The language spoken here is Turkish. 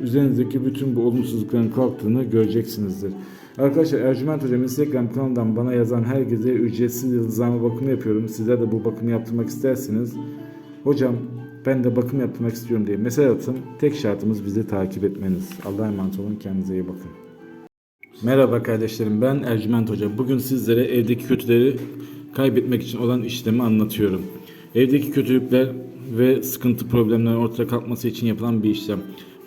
üzerinizdeki bütün bu olumsuzlukların kalktığını göreceksinizdir. Arkadaşlar Ercüment Hocam Instagram kanalından bana yazan herkese ücretsiz yıldızlama bakımı yapıyorum. Sizler de bu bakımı yaptırmak isterseniz hocam ben de bakım yaptırmak istiyorum diye mesaj atın. Tek şartımız bizi takip etmeniz. Allah'a emanet olun. Kendinize iyi bakın. Merhaba kardeşlerim ben Ercüment Hoca. Bugün sizlere evdeki kötüleri kaybetmek için olan işlemi anlatıyorum. Evdeki kötülükler ve sıkıntı problemlerin ortaya kalkması için yapılan bir işlem.